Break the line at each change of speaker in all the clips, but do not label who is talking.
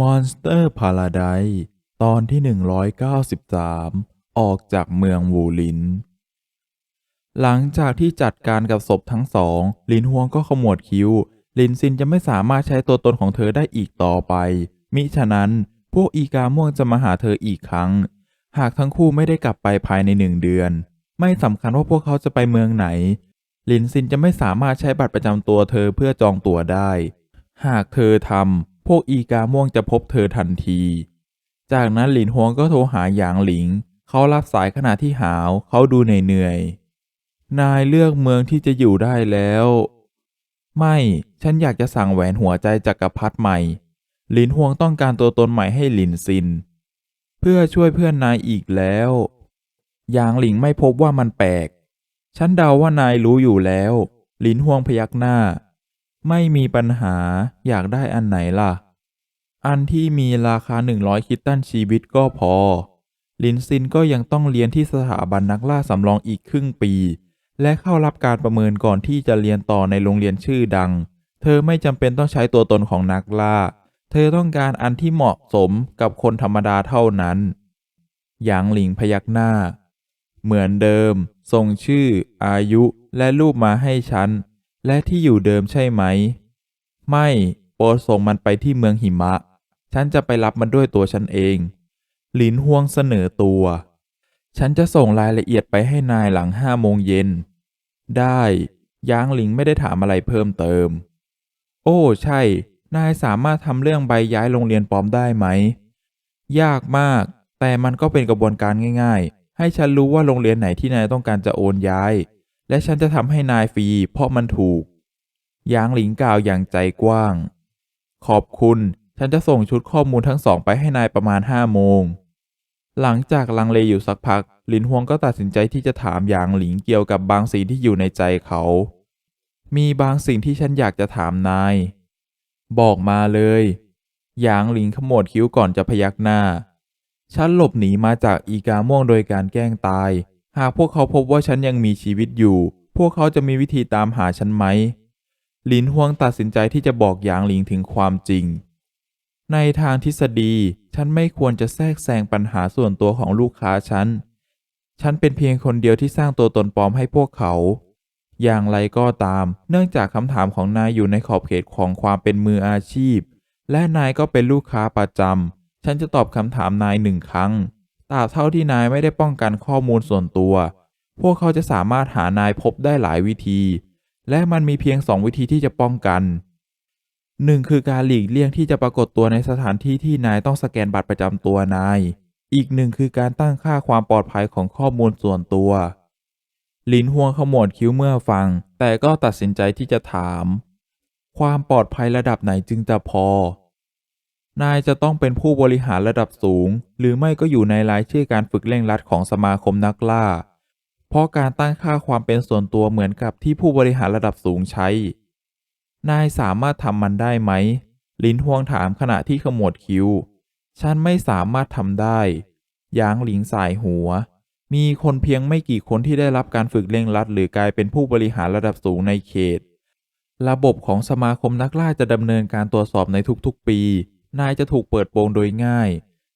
Monster Paradise ตอนที่ 193 ออกจากเมืองวูลิน หลังจากที่จัดการกับศพทั้งสอง ลินฮวงก็ขมวดคิ้ว ลินซินจะไม่สามารถใช้ตัวตนของเธอได้อีกต่อไป มิฉะนั้น พวกอีกาม่วงจะมาหาเธออีกครั้ง หากทั้งคู่ไม่ได้กลับไปภายในหนึ่งเดือน ไม่สำคัญว่าพวกเขาจะไปเมืองไหน ลินซินจะไม่สามารถใช้บัตรประจำตัวเธอเพื่อจองตั๋วได้ หากเธอทำ พวกอีกาม่วงจะพบเธอทันที จากนั้นหลินฮวงก็โทรหาหยางหลิง เขารับสายขณะที่หาว เขาดูเหนื่อยๆ นายเลือกเมืองที่จะอยู่ได้แล้ว ไม่ ฉันอยากจะสั่งแหวนหัวใจจักรพรรดิใหม่ หลินฮวงต้องการตัวตนใหม่ให้หลินซิน เพื่อช่วยเพื่อนนายอีกแล้วหยางหลิงไม่พบว่ามันแปลก ฉันเดาว่านายรู้อยู่แล้ว หลินฮวงพยักหน้า ไม่มีปัญหาอยากได้อันไหนล่ะ อันที่มีราคา 100 คิตตันชีวิตก็พอ ลินซินก็ยังต้องเรียนที่สถาบันนักล่าสำรองอีกครึ่งปี และเข้ารับการประเมินก่อนที่จะเรียนต่อในโรงเรียนชื่อดัง เธอไม่จำเป็นต้องใช้ตัวตนของนักล่า เธอต้องการอันที่เหมาะสมกับคนธรรมดาเท่านั้น หยางหลิงพยักหน้า เหมือนเดิม ส่งชื่อ อายุ และรูปมาให้ฉัน และที่อยู่เดิมใช่ไหม ไม่โปรดส่งมันไปที่เมืองหิมะ ฉันจะไปรับมันด้วยตัวฉันเอง หลินฮวงเสนอตัว ฉันจะส่งรายละเอียดไปให้นายหลังห้าโมงเย็น ได้ยางหลิงไม่ได้ถามอะไรเพิ่มเติม โอ้ ใช่ นายสามารถทำเรื่องใบย้ายโรงเรียนปลอมได้ไหม ยากมาก แต่มันก็เป็นกระบวนการง่าย ๆ ให้ฉันรู้ว่าโรงเรียนไหนที่นายต้องการจะโอนย้าย และฉันจะทำให้นายฟรีเพราะมันถูกยางหลิงกล่าวอย่างใจกว้าง ขอบคุณ ฉันจะส่งชุดข้อมูลทั้งสองไปให้นายประมาณห้าโมง หลังจากลังเลอยู่สักพัก หลินฮวงก็ตัดสินใจที่จะถามหยางหลิงเกี่ยวกับบางสิ่งที่อยู่ในใจเขา มีบางสิ่งที่ฉันอยากจะถามนาย บอกมาเลยหยางหลิงขมวดคิ้วก่อนจะพยักหน้า ฉันหลบหนีมาจากอีกาม่วงโดยการแกล้งตาย หากพวกเขาพบว่าฉันยังมีชีวิตอยู่ พวกเขาจะมีวิธีตามหาฉันไหม หลินฮวงตัดสินใจที่จะบอกหยางหลิงถึงความจริง ในทางทฤษฎี ฉันไม่ควรจะแทรกแซงปัญหาส่วนตัวของลูกค้าฉัน ฉันเป็นเพียงคนเดียวที่สร้างตัวตนปลอมให้พวกเขา อย่างไรก็ตาม เนื่องจากคำถามของนายอยู่ในขอบเขตของความเป็นมืออาชีพ และนายก็เป็นลูกค้าประจำ ฉันจะตอบคำถามนายหนึ่งครั้ง ตราบเท่าที่นายไม่ได้ป้องกันข้อมูลส่วนตัว พวกเขาจะสามารถหานายพบได้หลายวิธี และมันมีเพียงสองวิธีที่จะป้องกันหนึ่งคือการหลีกเลี่ยงที่จะปรากฏตัวในสถานที่ที่นายต้องสแกนบัตรประจำตัวนาย อีกหนึ่งคือการตั้งค่าความปลอดภัยของข้อมูลส่วนตัว ลินฮวงขมวดคิ้วเมื่อฟัง แต่ก็ตัดสินใจที่จะถาม ความปลอดภัยระดับไหนจึงจะพอ นายจะต้องเป็นผู้บริหารระดับสูง หรือไม่ก็อยู่ในรายชื่อการฝึกเร่งรัดของสมาคมนักล่า เพราะการตั้งค่าความเป็นส่วนตัวเหมือนกับที่ผู้บริหารระดับสูงใช้ นายสามารถทำมันได้ไหม ลินฮวงถามขณะที่ขมวดคิ้ว ฉันไม่สามารถทำได้ ยางหลิงสายหัว มีคนเพียงไม่กี่คนที่ได้รับการฝึกเร่งรัด หรือกลายเป็นผู้บริหารระดับสูงในเขต ระบบของสมาคมนักล่าจะดำเนินการตรวจสอบในทุกๆปี นายจะถูกเปิดโปงโดยง่าย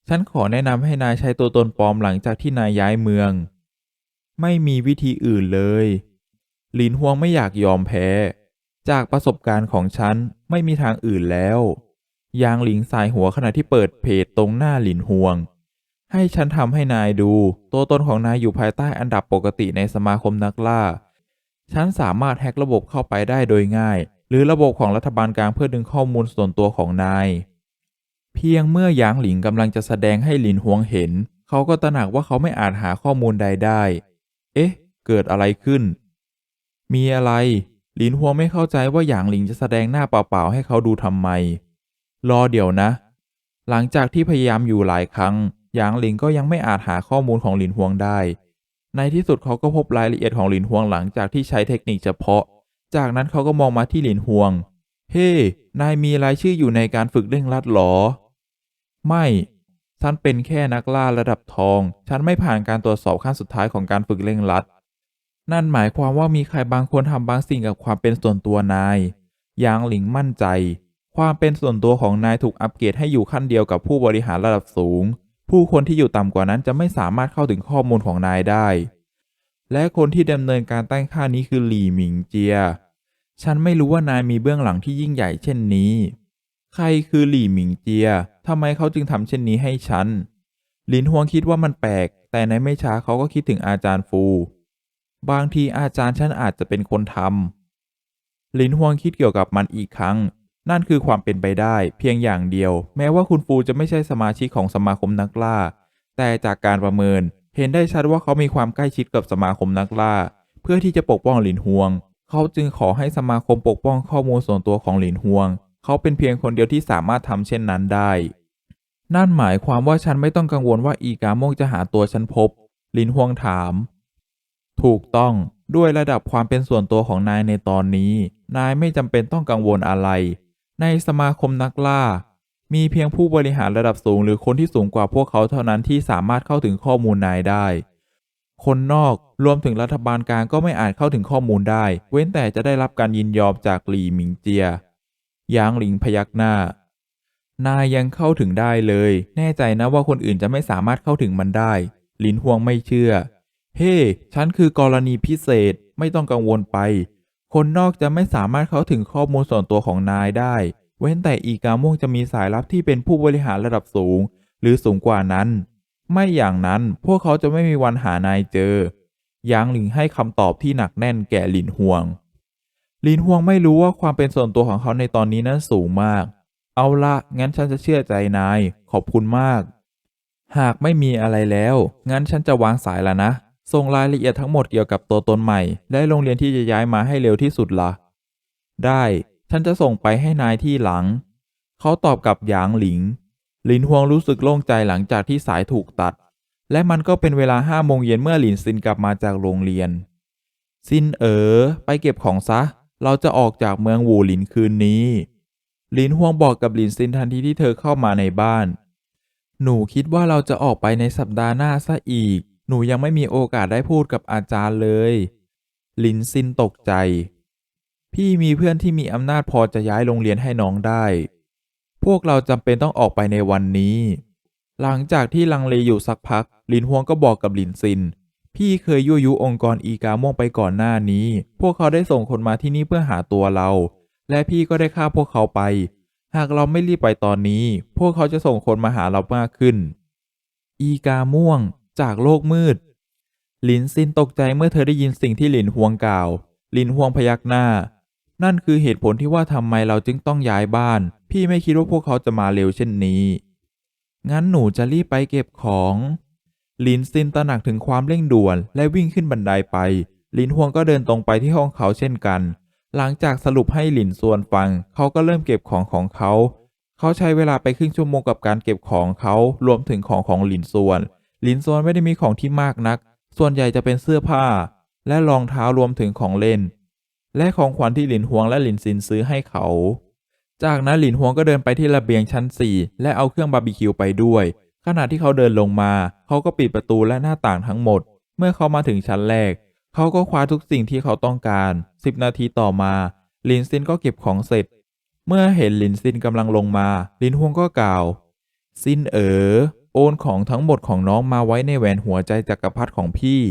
ฉันขอแนะนำให้นายใช้ตัวตนปลอมหลังจากที่นายย้ายเมือง ไม่มีวิธีอื่นเลย หลินฮวงไม่อยากยอมแพ้ จากประสบการณ์ของฉันไม่มีทางอื่นแล้ว ยางหลิงสายหัวขณะที่เปิดเพจตรงหน้าหลินฮวง ให้ฉันทำให้นายดู ตัวตนของนายอยู่ภายใต้อันดับปกติในสมาคมนักล่า ฉันสามารถแฮ็กระบบเข้าไปได้โดยง่าย หรือระบบของรัฐบาลกลางเพื่อดึงข้อมูลส่วนตัวของนาย เพียงเมื่อหยางหลิงกำลังจะแสดงให้หลินฮวงเห็น เขาก็ตระหนักว่าเขาไม่อาจหาข้อมูลใดได้ เอ๊ะ เกิดอะไรขึ้น มีอะไร หลินฮวงไม่เข้าใจว่าหยางหลิงจะแสดงหน้าเปล่าๆให้เขาดูทำไม รอเดี๋ยวนะ หลังจากที่พยายามอยู่หลายครั้ง หยางหลิงก็ยังไม่อาจหาข้อมูลของหลินฮวงได้ ในที่สุดเขาก็พบรายละเอียดของหลินฮวงหลังจากที่ใช้เทคนิคเฉพาะ จากนั้นเขาก็มองมาที่หลินฮวง เฮ้นายมีรายชื่ออยู่ในการฝึกเร่งรัดหรอ ไม่ ฉันเป็นแค่นักล่าระดับทอง ฉันไม่ผ่านการตรวจสอบขั้นสุดท้ายของการฝึกเร่งรัด นั่นหมายความว่ามีใครบางคนทำบางสิ่งกับความเป็นส่วนตัวนาย ยางหลิงมั่นใจ ความเป็นส่วนตัวของนายถูกอัปเกรดให้อยู่ขั้นเดียวกับผู้บริหารระดับสูง ผู้คนที่อยู่ต่ำกว่านั้นจะไม่สามารถเข้าถึงข้อมูลของนายได้ และคนที่ดำเนินการตั้งค่านี้คือหลี่หมิงเจีย ฉันไม่รู้ว่านายมีเบื้องหลังที่ยิ่งใหญ่เช่นนี้ ใครคือหลี่หมิงเจีย ทำไมเขาจึงทำเช่นนี้ให้ฉัน หลินฮวงคิดว่ามันแปลก แต่ในไม่ช้าเขาก็คิดถึงอาจารย์ฟู บางทีอาจารย์ฉันอาจจะเป็นคนทำหลินฮวงคิดเกี่ยวกับมันอีกครั้ง นั่นคือความเป็นไปได้ เพียงอย่างเดียว แม้ว่าคุณฟูจะไม่ใช่สมาชิกของสมาคมนักล่า แต่จากการประเมินเห็นได้ชัดว่าเขามีความใกล้ชิดกับสมาคมนักล่า เพื่อที่จะปกป้องหลินฮวง เขาจึงขอให้สมาคมปกป้องข้อมูลส่วนตัวของหลินฮวง เขาเป็นเพียงคนเดียวที่สามารถทำเช่นนั้นได้ นั่นหมายความว่าฉันไม่ต้องกังวลว่าอีกาโมงจะหาตัวฉันพบ ลินฮวงถาม ถูกต้องด้วยระดับความเป็นส่วนตัวของนายในตอนนี้ นายไม่จำเป็นต้องกังวลอะไร ในสมาคมนักล่า มีเพียงผู้บริหารระดับสูงหรือคนที่สูงกว่าพวกเขาเท่านั้นที่สามารถเข้าถึงข้อมูลนายได้ คนนอกรวมถึงรัฐบาลกลางก็ไม่อาจเข้าถึงข้อมูลได้ เว้นแต่จะได้รับการยินยอมจากหลี่หมิงเจีย ยางหลิงพยักหน้า นายยังเข้าถึงได้เลย แน่ใจนะว่าคนอื่นจะไม่สามารถเข้าถึงมันได้ ลินฮวงไม่เชื่อ เฮ้ฉันคือกรณีพิเศษ ไม่ต้องกังวลไป คนนอกจะไม่สามารถเข้าถึงข้อมูลส่วนตัวของนายได้ เว้นแต่อีกาม่วงจะมีสายลับที่เป็นผู้บริหารระดับสูง หรือสูงกว่านั้น ไม่อย่างนั้นพวกเขาจะไม่มีวันหานายเจอยางหลิงให้คำตอบที่หนักแน่นแก่หลินฮวง ลินฮวงไม่รู้ว่าความเป็นส่วนตัวของเขาในตอนนี้นั้นสูงมาก เอาละงั้นฉันจะเชื่อใจนาย ขอบคุณมาก หากไม่มีอะไรแล้ว งั้นฉันจะวางสายแล้วนะ ส่งรายละเอียดทั้งหมดเกี่ยวกับตัวตนใหม่ และโรงเรียนที่จะย้ายมาให้เร็วที่สุดละได้ ฉันจะส่งไปให้นายที่หลัง เขาตอบกับหยางหลิงหลินฮวงรู้สึกโล่งใจหลังจากที่สายถูกตัด และมันก็เป็นเวลาห้าโมงเย็นเมื่อหลินซินกลับมาจากโรงเรียน ซินเอ๋อไปเก็บของซะ เราจะออกจากเมืองวูหลินคืนนี้หลินฮวงบอกกับหลินซินทันทีที่เธอเข้ามาในบ้าน หนูคิดว่าเราจะออกไปในสัปดาห์หน้าซะอีก หนูยังไม่มีโอกาสได้พูดกับอาจารย์เลยหลินซินตกใจ พี่มีเพื่อนที่มีอำนาจพอจะย้ายโรงเรียนให้น้องได้ พวกเราจำเป็นต้องออกไปในวันนี้ หลังจากที่ลังเลอยู่สักพักหลินฮวงก็บอกกับหลินซิน พี่เคยยั่วยุองค์กรอีกาม่วงไปก่อนหน้านี้ พวกเขาได้ส่งคนมาที่นี่เพื่อหาตัวเรา และพี่ก็ได้ฆ่าพวกเขาไป หากเราไม่รีบไปตอนนี้ พวกเขาจะส่งคนมาหาเรามากขึ้น อีกาม่วง จากโลกมืด หลินซินตกใจเมื่อเธอได้ยินสิ่งที่หลินฮวงกล่าว หลินฮวงพยักหน้า นั่นคือเหตุผลที่ว่าทำไมเราจึงต้องย้ายบ้าน พี่ไม่คิดว่าพวกเขาจะมาเร็วเช่นนี้ งั้นหนูจะรีบไปเก็บของ ลินซินตระหนักถึงความเร่งด่วนและวิ่งขึ้นบันไดไป ลินฮวงก็เดินตรงไปที่ห้องเขาเช่นกัน หลังจากสรุปให้หลินส่วนฟัง เขาก็เริ่มเก็บของของเขา เขาใช้เวลาไปครึ่งชั่วโมงกับการเก็บของเขารวมถึงของของหลินส่วน หลินส่วนไม่ได้มีของที่มากนัก ส่วนใหญ่จะเป็นเสื้อผ้า และรองเท้ารวมถึงของเล่น และของขวัญที่หลินฮวงและหลินซินซื้อให้เขา จากนั้นหลินฮวงก็เดินไปที่ระเบียงชั้น 4 และเอาเครื่องบาร์บีคิวไปด้วย ขณะที่เขาเดินลงมา เขาก็ปิดประตูและหน้าต่างทั้งหมด เมื่อเขามาถึงชั้นแรก เขาก็คว้าทุกสิ่งที่เขาต้องการ 10 นาทีต่อมา ลินซินก็เก็บของเสร็จ เมื่อเห็นลินซินกำลังลงมา ลินฮวงก็กล่าว ซินเอ๋อโอนของทั้งหมดของน้องมาไว้ในแหวนหัวใจจักรพรรดิของพี่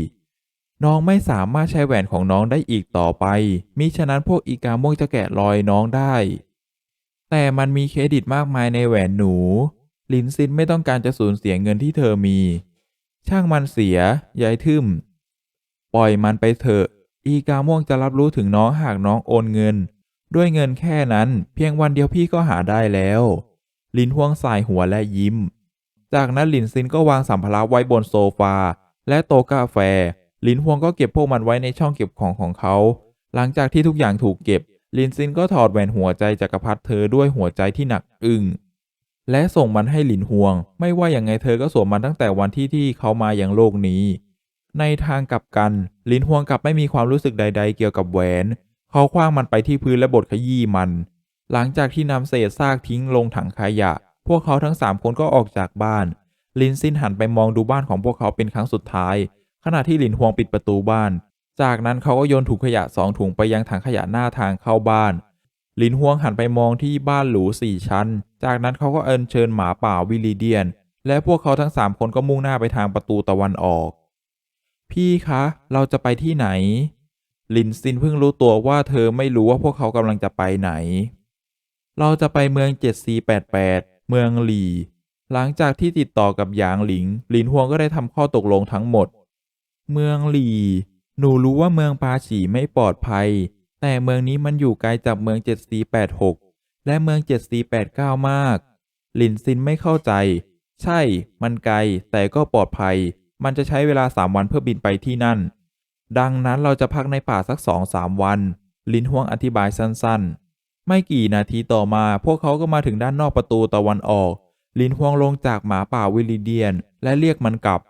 น้องไม่สามารถใช้แหวนของน้องได้อีกต่อไป มิฉะนั้นพวกอีกาม่วงจะแกะรอยน้องได้ แต่มันมีเครดิตมากมายในแหวนหนู ลินซินไม่ต้องการจะสูญเสียเงินที่เธอมี ช่างมันเสียยายทึมปล่อยมันไปเถอะ อีกาม่วงจะรับรู้ถึงน้องหากน้องโอนเงิน ด้วยเงินแค่นั้น เพียงวันเดียวพี่ก็หาได้แล้ว ลินห่วงสายหัวและยิ้ม จากนั้นลินซินก็วางสัมภาระไว้บนโซฟา และโต๊ะกาแฟ ลินฮวงก็เก็บพวกมันไว้ในช่องเก็บของของเขา หลังจากที่ทุกอย่างถูกเก็บลินซินก็ถอดแหวนหัวใจจักรพรรดิเธอด้วยหัวใจที่หนักอึ้ง และส่งมันให้หลินฮวง ไม่ว่าอย่างไงเธอก็สวมมันตั้งแต่วันที่ที่เขามาอย่างโลกนี้ ในทางกลับกันลินฮวงกลับไม่มีความรู้สึกใด ๆ เกี่ยวกับแหวน เขาคว้างมันไปที่พื้นและบดขยี้มัน หลังจากที่นำเศษซากทิ้งลงถังขยะ พวกเขาทั้งสามคนก็ออกจากบ้าน ลินซินหันไปมองดูบ้านของพวกเขาเป็นครั้งสุดท้าย ขณะที่หลินฮวงปิดประตูบ้าน จากนั้นเขาก็โยนถุงขยะสองถุงไปยังถังขยะหน้าทางเข้าบ้าน หลินฮวงหันไปมองที่บ้านหรูสี่ชั้น จากนั้นเขาก็เอิญเชิญหมาป่าวิลิเดียน และพวกเขาทั้งสามคนก็มุ่งหน้าไปทางประตูตะวันออก พี่คะ เราจะไปที่ไหน ลินซินเพิ่งรู้ตัวว่าเธอไม่รู้ว่าพวกเขากำลังจะไปไหน เราจะไปเมือง 7488 เมืองหลีหลังจากที่ติดต่อกับหยางหลิง หลินฮวงก็ได้ทำข้อตกลงทั้งหมด เมืองหลีหนูรู้ว่าเมืองปาฉีไม่ปลอดภัย แต่เมืองนี้มันอยู่ไกลจากเมือง 7486 และเมือง 7489 มาก หลินซินไม่เข้าใจ ใช่ มันไกล แต่ก็ปลอดภัย มันจะใช้เวลาสามวันเพื่อบินไปที่นั่น ดังนั้นเราจะพักในป่าสักสองสามวัน ลินฮวงอธิบายสั้นๆ ไม่กี่นาทีต่อมา พวกเขาก็มาถึงด้านนอกประตูตะวันออก ลินฮวงลงจากหมาป่าวิลลิเดียน และเรียกมันกลับ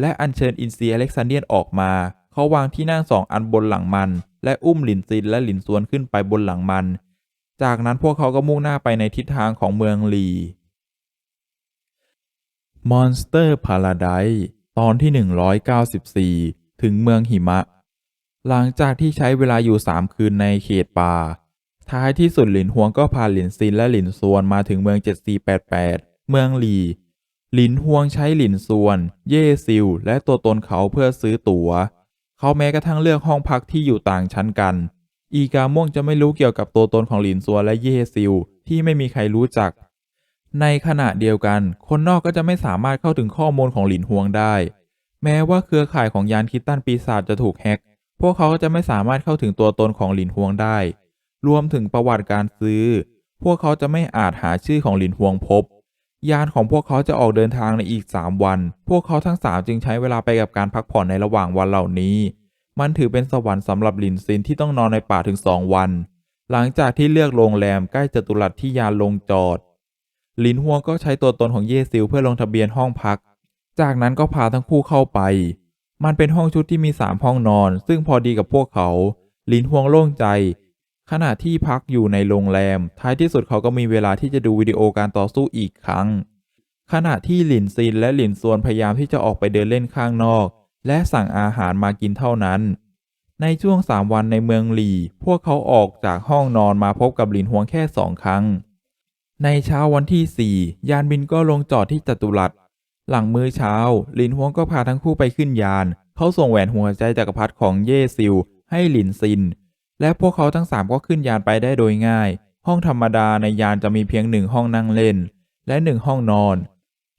และอัญเชิญอินซีอเล็กซานเดียนออกมา เขาวางที่นั่งสองอันบนหลังมัน และอุ้มหลินซินและหลินซวนขึ้นไปบนหลังมัน จากนั้นพวกเขาก็มุ่งหน้าไปในทิศทางของเมืองหลี Monster Paradise ตอนที่ 194 ถึงเมืองหิมะ หลังจากที่ใช้เวลาอยู่ 3 คืนในเขตป่า ท้ายที่สุดหลินฮวงก็พาหลินซินและหลินซวนมาถึงเมือง 7488 เมืองหลีหลินฮวงใช้หลินซวน เย่ซิลและตัวตนเขาเพื่อซื้อตั๋ว เขาแม้กระทั่งเลือกห้องพักที่อยู่ต่างชั้นกัน อีกาม่วงจะไม่รู้เกี่ยวกับตัวตนของหลินซัวและเย่ซิลที่ไม่มีใครรู้จัก ในขณะเดียวกัน คนนอกก็จะไม่สามารถเข้าถึงข้อมูลของหลินฮวงได้ แม้ว่าเครือข่ายของยานคิดตันปีศาจจะถูกแฮ็ก พวกเขาก็จะไม่สามารถเข้าถึงตัวตนของหลินฮวงได้ รวมถึงประวัติการซื้อ พวกเขาจะไม่อาจหาชื่อของหลินฮวงพบ ยานของพวกเขาจะออกเดินทางในอีก 3 วัน พวกเขาทั้งสามจึงใช้เวลาไปกับการพักผ่อนในระหว่างวันเหล่านี้ มันถือเป็นสวรรค์สำหรับลินซินที่ต้องนอนในป่าถึงสองวัน หลังจากที่เลือกโรงแรมใกล้จตุรัสที่ยานลงจอด ลินฮัวก็ใช้ตัวตนของเยซิลเพื่อลงทะเบียนห้องพัก จากนั้นก็พาทั้งคู่เข้าไป มันเป็นห้องชุดที่มีสามห้องนอน ซึ่งพอดีกับพวกเขา ลินฮวงโล่งใจ ขณะที่พักอยู่ในโรงแรม ท้ายที่สุดเขาก็มีเวลาที่จะดูวิดีโอการต่อสู้อีกครั้ง ขณะที่หลินซินและหลินซวนพยายามที่จะออกไปเดินเล่นข้างนอก และสั่งอาหารมากินเท่านั้น ในช่วงสามวันในเมืองหลีพวกเขาออกจากห้องนอนมาพบกับหลินฮวงแค่สองครั้ง ในเช้าวันที่สี่ยานบินก็ลงจอดที่จตุรัส หลังมื้อเช้า หลินฮวงก็พาทั้งคู่ไปขึ้นยาน เขาส่งแหวนหัวใจจักรพรรดิของเย่ซิลให้หลินซิน และพวกเขาทั้งสามก็ขึ้นยานไปได้โดยง่าย ห้องธรรมดาในยานจะมีเพียงหนึ่งห้องนั่งเล่น และหนึ่งห้องนอน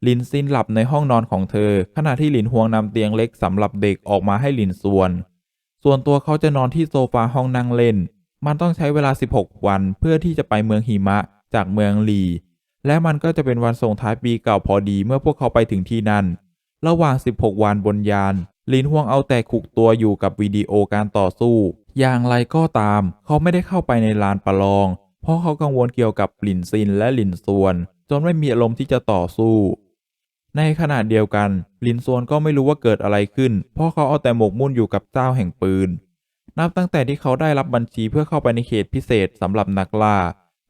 ลินซินหลับในห้องนอนของเธอ ขณะที่หลินฮวงนำเตียงเล็กสำหรับเด็กออกมาให้หลินซวน ส่วนตัวเขาจะนอนที่โซฟาห้องนั่งเล่น มันต้องใช้เวลา 16 วันเพื่อที่จะไปเมืองหิมะจากเมืองลี และมันก็จะเป็นวันส่งท้ายปีเก่าพอดีเมื่อพวกเขาไปถึงที่นั่น ระหว่าง 16 วันบนยานลินฮวงเอาแต่ขุกตัวอยู่กับวิดีโอการต่อสู้ อย่างไรก็ตาม เขาไม่ได้เข้าไปในลานประลอง เพราะเขากังวลเกี่ยวกับหลินซินและหลินซวน จนไม่มีอารมณ์ที่จะต่อสู้ ในขณะเดียวกัน หลินซวนก็ไม่รู้ว่าเกิดอะไรขึ้น เพราะเขาเอาแต่หมกมุ่นอยู่กับเจ้าแห่งปืน นับตั้งแต่ที่เขาได้รับบัญชีเพื่อเข้าไปในเขตพิเศษสำหรับนักล่า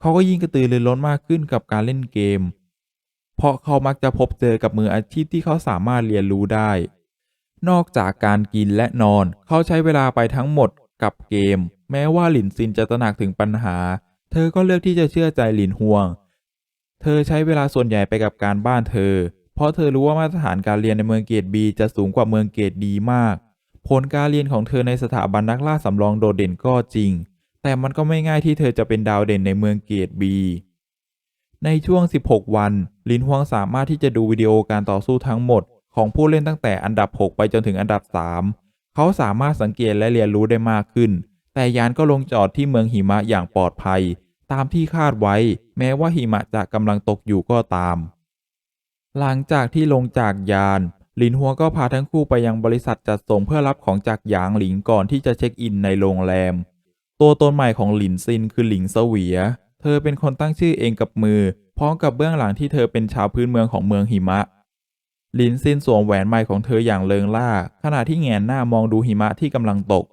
เขาก็ยิ่งกระตือรือร้นมากขึ้นกับการเล่นเกม เพราะเขามักจะพบเจอกับมืออาชีพที่เขาสามารถเรียนรู้ได้นอกจากการกินและนอน เขาใช้เวลาไปทั้งหมด กับเกม แม้ว่าหลินซินจะตระหนักถึงปัญหา เธอก็เลือกที่จะเชื่อใจหลินฮวง เธอใช้เวลาส่วนใหญ่ไปกับการบ้านเธอ เพราะเธอรู้ว่ามาตรฐานการเรียนในเมืองเกรดบีจะสูงกว่าเมืองเกรดดีมาก ผลการเรียนของเธอในสถาบันนักล่าสำรองโดดเด่นก็จริง แต่มันก็ไม่ง่ายที่เธอจะเป็นดาวเด่นในเมืองเกรดบีในช่วง 16 วัน ลินฮวงสามารถที่จะดูวิดีโอการต่อสู้ทั้งหมด ของผู้เล่นตั้งแต่อันดับ 6 ไปจนถึงอันดับ 3 เขาสามารถสังเกตและเรียนรู้ได้มากขึ้น แต่ยานก็ลงจอดที่เมืองหิมะอย่างปลอดภัย ตามที่คาดไว้ แม้ว่าหิมะจะกำลังตกอยู่ก็ตาม หลังจากที่ลงจากยาน หลินฮัวก็พาทั้งคู่ไปยังบริษัทจัดส่งเพื่อรับของจากหยางหลิงก่อนที่จะเช็คอินในโรงแรม ตัวตนใหม่ของหลินซินคือหลิงเสวีย เธอเป็นคนตั้งชื่อเองกับมือ พร้อมกับเบื้องหลังที่เธอเป็นชาวพื้นเมืองของเมืองหิมะ ลินซินสวมแหวนใหม่ของเธออย่างเลิงล่า ขณะที่แงนหน้ามองดูหิมะที่กำลังตก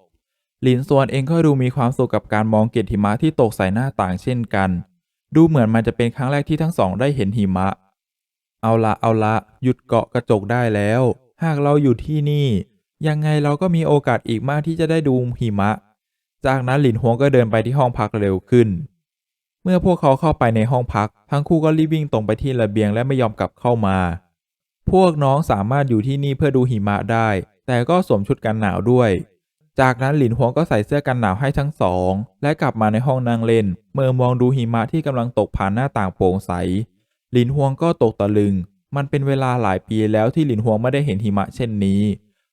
หลินซวนเองก็ดูมีความสุขกับการมองเกล็ดหิมะที่ตกใส่หน้าต่างเช่นกัน ดูเหมือนมันจะเป็นครั้งแรกที่ทั้งสองได้เห็นหิมะ เอาละเอาละหยุดเกาะกระจกได้แล้ว หากเราอยู่ที่นี่ ยังไงเราก็มีโอกาสอีกมากที่จะได้ดูหิมะ จากนั้นหลินฮวงก็เดินไปที่ห้องพักเร็วขึ้น เมื่อพวกเขาเข้าไปในห้องพัก ทั้งคู่ก็รีบวิ่งตรงไปที่ระเบียงและไม่ยอมกลับเข้ามา พวกน้องสามารถอยู่ที่นี่เพื่อดูหิมะได้ แต่ก็สวมชุดกันหนาวด้วย จากนั้นหลินหวงก็ใส่เสื้อกันหนาวให้ทั้งสอง และกลับมาในห้องนั่งเล่น เมื่อมองดูหิมะที่กำลังตกผ่านหน้าต่างโปร่งใส หลินหวงก็ตกตะลึง มันเป็นเวลาหลายปีแล้วที่หลินหวงไม่ได้เห็นหิมะเช่นนี้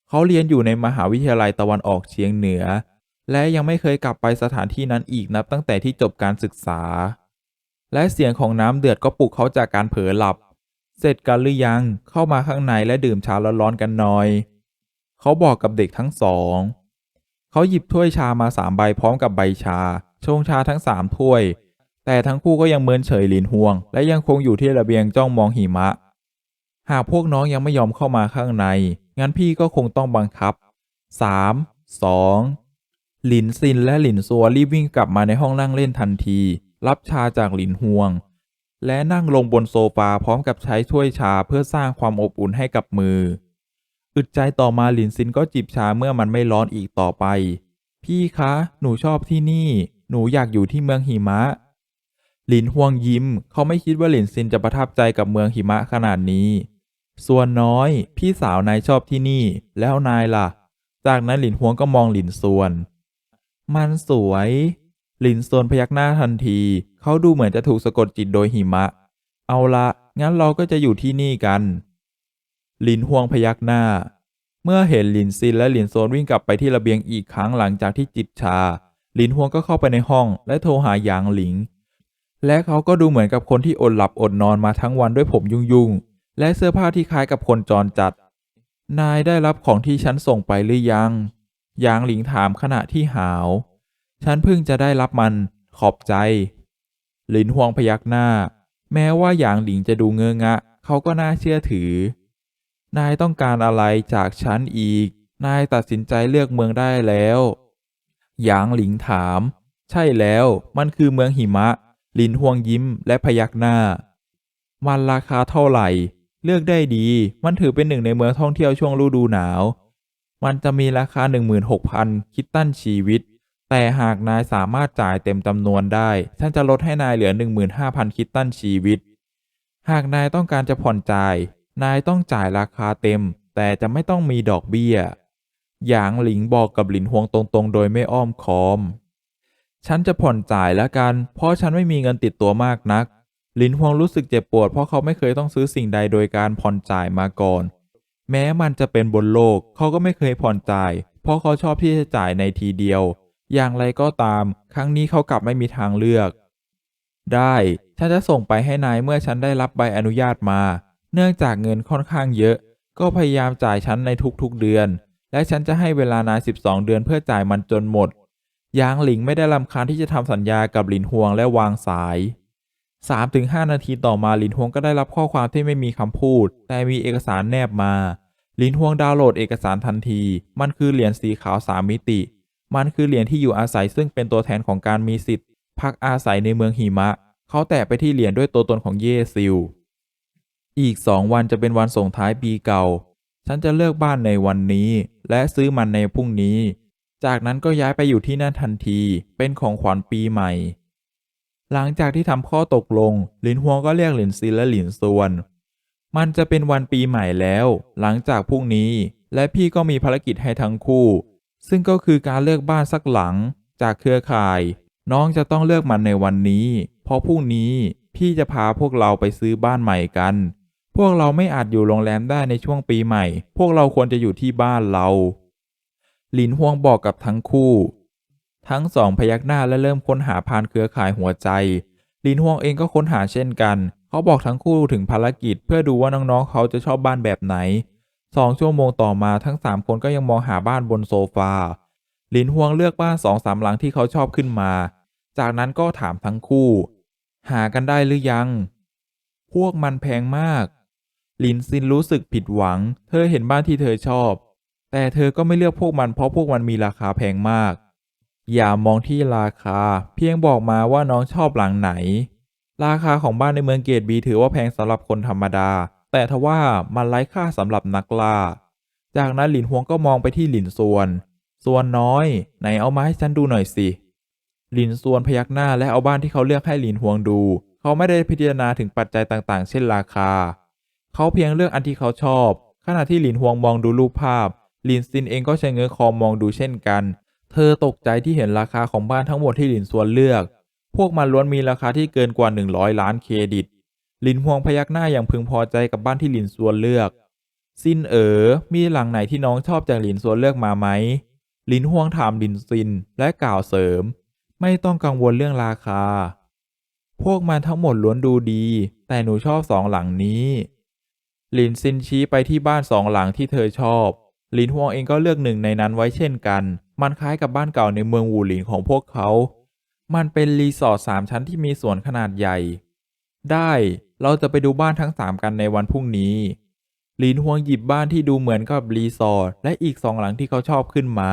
เขาเรียนอยู่ในมหาวิทยาลัยตะวันออกเฉียงเหนือ และยังไม่เคยกลับไปสถานที่นั้นอีกนับตั้งแต่ที่จบการศึกษา และเสียงของน้ำเดือดก็ปลุกเขาจากการเผลอหลับ เสร็จกันหรือยังเข้ามาข้างในและดื่มชาร้อนๆกันหน่อย เขาบอกกับเด็กทั้งสอง เขาหยิบถ้วยชามาสามใบพร้อมกับใบชา ชงชาทั้งสามถ้วย แต่ทั้งคู่ก็ยังเมินเฉยหลินห่วง และยังคงอยู่ที่ระเบียงจ้องมองหิมะ หากพวกน้องยังไม่ยอมเข้ามาข้างใน งั้นพี่ก็คงต้องบังคับ 3 2 หลินซินและหลินซัวรีบวิ่งกลับมาในห้องนั่งเล่นทันที รับชาจากหลินห่วง และนั่งลงบนโซฟาพร้อมกับใช้ถ้วยชาเพื่อสร้างความอบอุ่นให้กับมือ อึดใจต่อมาหลินซินก็จิบชาเมื่อมันไม่ร้อนอีกต่อไป พี่คะ หนูชอบที่นี่ หนูอยากอยู่ที่เมืองหิมะ หลินฮวงยิ้ม เขาไม่คิดว่าหลินซินจะประทับใจกับเมืองหิมะขนาดนี้ ส่วนน้อย พี่สาวนายชอบที่นี่ แล้วนายล่ะ จากนั้นหลินฮวงก็มองหลินส่วน มันสวย ลินส่วนพยักหน้าทันที เขาดูเหมือนจะถูกสะกดจิตโดยหิมะ เอาละงั้นเราก็จะอยู่ที่นี่กันหลินฮวงพยักหน้า เมื่อเห็นหลินซินและหลินโซนวิ่งกลับไปที่ระเบียงอีกครั้งหลังจากที่จิบชาหลินฮวงก็เข้าไปในห้องและโทรหาหยางหลิง และเขาก็ดูเหมือนกับคนที่อดหลับอดนอนมาทั้งวันด้วยผมยุ่งๆ และเสื้อผ้าที่คล้ายกับคนจรจัด นายได้รับของที่ฉันส่งไปหรือยังหยางหลิงถามขณะที่หาว ฉันเพิ่งจะได้รับมันขอบใจ หลินฮวงพยักหน้า แม้ว่าหยางหลิงจะดูเงอะงะ เขาก็น่าเชื่อถือ นายต้องการอะไรจากฉันอีก นายตัดสินใจเลือกเมืองได้แล้ว หยางหลิงถาม ใช่แล้ว มันคือเมืองหิมะ หลินฮวงยิ้มและพยักหน้า มันราคาเท่าไหร่ เลือกได้ดี มันถือเป็นหนึ่งในเมืองท่องเที่ยวช่วงฤดูหนาว มันจะมีราคา 16,000 คิตตันชีวิต แต่หากนายสามารถจ่ายเต็มจำนวนได้ ฉันจะลดให้นายเหลือ 15,000 คิตตันชีวิต หากนายต้องการจะผ่อนจ่าย นายต้องจ่ายราคาเต็ม แต่จะไม่ต้องมีดอกเบี้ย หยางหลิงบอกกับหลินฮวงตรงๆ โดยไม่อ้อมค้อม ฉันจะผ่อนจ่ายแล้วกัน เพราะฉันไม่มีเงินติดตัวมากนัก หลินฮวงรู้สึกเจ็บปวดเพราะเขาไม่เคยต้องซื้อสิ่งใดโดยการผ่อนจ่ายมาก่อน แม้มันจะเป็นบนโลก เขาก็ไม่เคยผ่อนจ่าย เพราะเขาชอบที่จะจ่ายในทีเดียว อย่างไรก็ตาม ครั้งนี้เขากลับไม่มีทางเลือก ได้ ฉันจะส่งไปให้นายเมื่อฉันได้รับใบอนุญาตมา เนื่องจากเงินค่อนข้างเยอะ ก็พยายามจ่ายฉันในทุกๆเดือน และฉันจะให้เวลานาย 12 เดือนเพื่อจ่ายมันจนหมด ยางหลิงไม่ได้ลำคาญที่จะทำสัญญากับหลินฮวงและวางสาย 3-5 นาทีต่อมาหลินฮวงก็ได้รับข้อความที่ไม่มีคำพูด แต่มีเอกสารแนบมาหลินฮวงดาวน์โหลดเอกสารทันที มันคือเหรียญสีขาวสามมิติ มันคือเหรียญที่อยู่อาศัยซึ่งเป็นตัวแทนของการมีสิทธิ์ พักอาศัยในเมืองหิมะ เขาแตะไปที่เหรียญด้วยตัวตนของเยซิล อีกสองวันจะเป็นวันส่งท้ายปีเก่า ฉันจะเลือกบ้านในวันนี้ และซื้อมันในพรุ่งนี้ จากนั้นก็ย้ายไปอยู่ที่นั่นทันที เป็นของขวัญปีใหม่ หลังจากที่ทำข้อตกลง หลินฮวงก็เรียกหลินซินและหลินซวน มันจะเป็นวันปีใหม่แล้ว หลังจากพรุ่งนี้ และพี่ก็มีภารกิจให้ทั้งคู่ ซึ่งก็คือการเลือกบ้านสักหลัง จากเครือข่าย น้องจะต้องเลือกมันในวันนี้ เพราะพรุ่งนี้พี่จะพาพวกเราไปซื้อบ้านใหม่กัน พวกเราไม่อาจอยู่โรงแรมได้ในช่วงปีใหม่ พวกเราควรจะอยู่ที่บ้านเราหลินฮวงบอกกับทั้งคู่ ทั้งสองพยักหน้าและเริ่มค้นหาพานเครือข่ายหัวใจหลินฮวงเองก็ค้นหาเช่นกัน เขาบอกทั้งคู่ถึงภารกิจเพื่อดูว่าน้องๆเขาจะชอบบ้านแบบไหน สองชั่วโมงต่อมาทั้งสามคนก็ยังมองหาบ้านบนโซฟาหลินฮวงเลือกบ้านสองสามหลังที่เขาชอบขึ้นมา จากนั้นก็ถามทั้งคู่ หากันได้หรือยัง พวกมันแพงมากหลินซินรู้สึกผิดหวัง เธอเห็นบ้านที่เธอชอบ แต่เธอก็ไม่เลือกพวกมันเพราะพวกมันมีราคาแพงมาก อย่ามองที่ราคา เพียงบอกมาว่าน้องชอบหลังไหน ราคาของบ้านในเมืองเกตบีถือว่าแพงสำหรับคนธรรมดา แต่ทว่ามันไร้ค่าสำหรับนักล่า จากนั้นหลินฮวงก็มองไปที่หลินส่วนส่วนน้อย ไหนเอามาให้ฉันดูหน่อยสิ หลินซวนพยักหน้าและเอาบ้านที่เขาเลือกให้หลินฮวงดู เขาไม่ได้พิจารณาถึงปัจจัยต่างๆ เช่นราคา เขาเพียงเลือกอันที่เขาชอบ ขณะที่หลินฮวงมองดูรูปภาพ หลินซินเองก็ใชะเง้อคอมองดูเช่นกัน เธอตกใจที่เห็นราคาของบ้านทั้งหมดที่หลินซวนเลือก พวกมันล้วนมีราคาที่เกินกว่า 100 ล้านเครดิต ลินฮวงพยักหน้าอย่างพึงพอใจกับบ้านที่หลินซวนเลือก ซินเอ๋อมีหลังไหนที่น้องชอบจากหลินซวนเลือกมาไหมหลินฮวงถามหลินซินและกล่าวเสริม ไม่ต้องกังวลเรื่องราคา พวกมันทั้งหมดล้วนดูดี แต่หนูชอบสองหลังนี้หลินซินชี้ไปที่บ้านสองหลังที่เธอชอบหลินฮวงเองก็เลือกหนึ่งในนั้นไว้เช่นกัน มันคล้ายกับบ้านเก่าในเมืองวูหลินของพวกเขา มันเป็นรีสอร์ทสามชั้นที่มีสวนขนาดใหญ่ ได้ เราจะไปดูบ้านทั้งสามกันในวันพรุ่งนี้หลินฮวงหยิบบ้านที่ดูเหมือนกับรีสอร์ทและอีกสองหลังที่เขาชอบขึ้นมา